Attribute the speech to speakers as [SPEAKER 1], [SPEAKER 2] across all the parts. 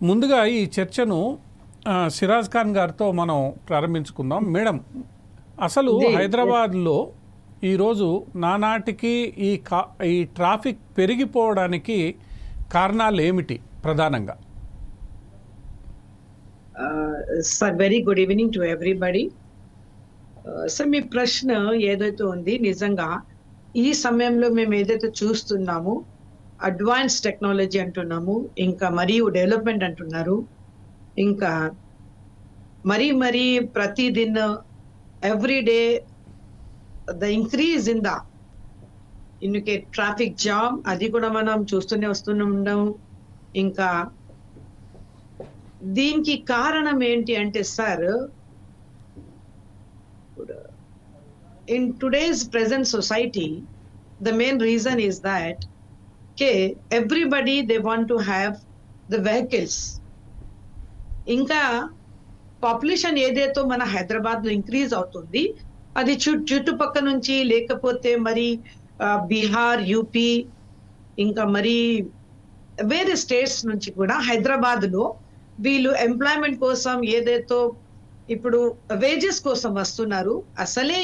[SPEAKER 1] ముందుగా ఈ చర్చను సిరాజ్ ఖాన్ గారితో మనం ప్రారంభించుకుందాం మేడం అసలు. హైదరాబాద్లో ఈరోజు నానాటికి ఈ కా ఈ ట్రాఫిక్ పెరిగిపోవడానికి కారణాలు ఏమిటి ప్రధానంగా
[SPEAKER 2] sir very good evening to everybody sir మీ ప్రశ్న ఏదైతే ఉంది నిజంగా ఈ సమయంలో మేము ఏదైతే చూస్తున్నామో అడ్వాన్స్ టెక్నాలజీ అంటున్నాము ఇంకా మరియు డెవలప్మెంట్ అంటున్నారు. ఇంకా మరీ మరీ ప్రతిదిన every day the increase in the ఇన్నికే traffic jam అది కూడా మనం చూస్తూనే వస్తూనే ఉండము ఇంకా దీనికి కారణం ఏంటి అంటే sir in today's present society the main reason is that K everybody they want to have the vehicles. ఇంకా పాపులేషన్ ఏదైతే మన హైదరాబాద్లో ఇంక్రీజ్ అవుతుంది అది చు చుట్టుపక్క నుంచి లేకపోతే మరి బీహార్ యూపీ ఇంకా మరి వేరే స్టేట్స్ నుంచి కూడా హైదరాబాద్లో వీళ్ళు ఎంప్లాయ్మెంట్ కోసం ఏదైతే ఇప్పుడు వేజెస్ కోసం వస్తున్నారు. అసలే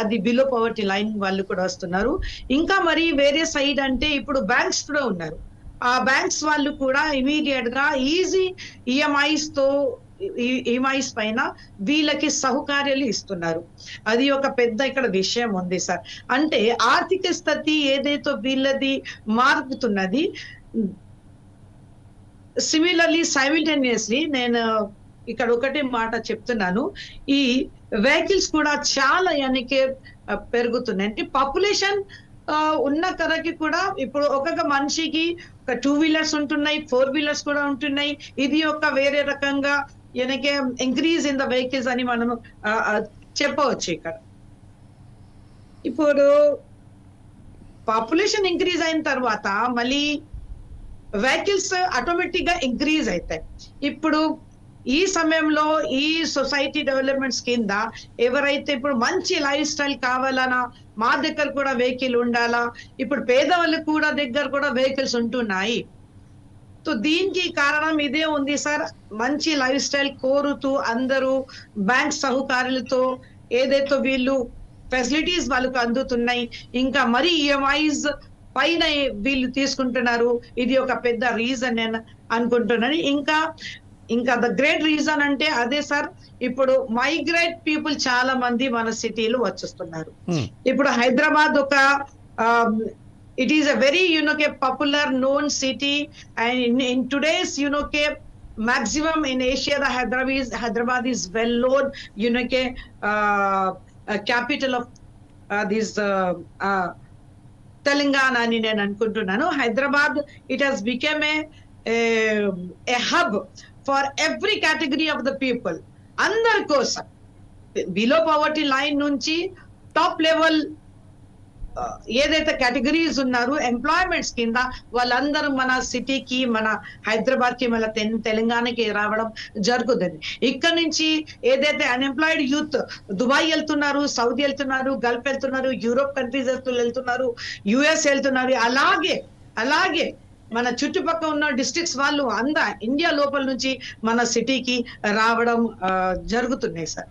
[SPEAKER 2] అది బిలో పవర్టీ లైన్ వాళ్ళు కూడా వస్తున్నారు. ఇంకా మరి వేరే సైడ్ అంటే ఇప్పుడు బ్యాంక్స్ కూడా ఉన్నారు. ఆ బ్యాంక్స్ వాళ్ళు కూడా ఇమీడియట్గా ఈజీ ఈఎంఐస్తో e, ఈఎంఐస్ పైన వీళ్ళకి సహకార్యాలు ఇస్తున్నారు. అది ఒక పెద్ద ఇక్కడ విషయం ఉంది సార్. అంటే ఆర్థిక స్థితి ఏదైతే వీళ్ళది మారుతున్నది సిమిలర్లీ సైమిల్టేనియస్లీ నేను ఇక్కడ ఒకటే మాట చెప్తున్నాను. ఈ వెహికల్స్ కూడా చాలా యానికి పెరుగుతున్నాయి. అంటే పాపులేషన్ ఉన్న కరకి కూడా ఇప్పుడు ఒక్కొక్క మనిషికి ఒక టూ వీలర్స్ ఉంటున్నాయి ఫోర్ వీలర్స్ కూడా ఉంటున్నాయి. ఇది ఒక వేరే రకంగా వెనకే ఇంక్రీజ్ ఇన్ ద వెహికల్స్ అని మనం చెప్పవచ్చు ఇక్కడ. ఇప్పుడు పాపులేషన్ ఇంక్రీజ్ అయిన తర్వాత మళ్ళీ వెహికల్స్ ఆటోమేటిక్గా ఇంక్రీజ్ అవుతాయి. ఇప్పుడు ఈ సమయంలో ఈ సొసైటీ డెవలప్మెంట్స్ కింద ఎవరైతే ఇప్పుడు మంచి లైఫ్ స్టైల్ కావాలన్నా మా దగ్గర కూడా వెహికల్ ఉండాలా ఇప్పుడు పేదవాళ్ళకు కూడా దగ్గర కూడా వెహికల్స్ ఉంటున్నాయి. సో దీనికి కారణం ఇదే ఉంది సార్. మంచి లైఫ్ స్టైల్ కోరుతూ అందరూ బ్యాంక్ సహకారులతో ఏదైతే వీళ్ళు ఫెసిలిటీస్ వాళ్ళకు అందుతున్నాయి ఇంకా మరి ఈఎంఐస్ పైన వీళ్ళు తీసుకుంటున్నారు ఇది ఒక పెద్ద రీజన్ నేను అనుకుంటున్నాను. ఇంకా ఇంకా ద గ్రేట్ రీజన్ అంటే అదే సార్ ఇప్పుడు మైగ్రేట్ పీపుల్ చాలా మంది మన సిటీలో వచ్చేస్తున్నారు
[SPEAKER 1] Hmm.
[SPEAKER 2] ఇప్పుడు హైదరాబాద్ ఒక it is a very యునోకే popular known city and in in today's యునోకే maximum in Asia, the Hyderabad is, Hyderabad is well known, Unoke, uh, uh, capital of uh, this uh, uh, Telangana అని నేను అనుకుంటున్నాను Hyderabad it has become a hub for every category of the people అందరి కోసం. Below poverty line నుంచి top level ఏదైతే categories ఉన్నారు employments కింద వాళ్ళందరూ మన సిటీకి మన హైదరాబాద్కి మన తెలంగాణకి రావడం జరుగుతుంది. ఇక్కడ నుంచి ఏదైతే అన్ఎంప్లాయిడ్ యూత్ దుబాయ్ వెళ్తున్నారు సౌదీ వెళ్తున్నారు గల్ఫ్ వెళ్తున్నారు యూరోప్ కంట్రీస్ వెళ్తున్నారు యుఎస్ వెళ్తున్నారు అలాగే అలాగే మన చుట్టుపక్కల ఉన్న డిస్ట్రిక్ట్స్ వాళ్ళు అంద ఇండియా లోపల నుంచి మన సిటీకి రావడం ఆ, జరుగుతున్నాయి సార్.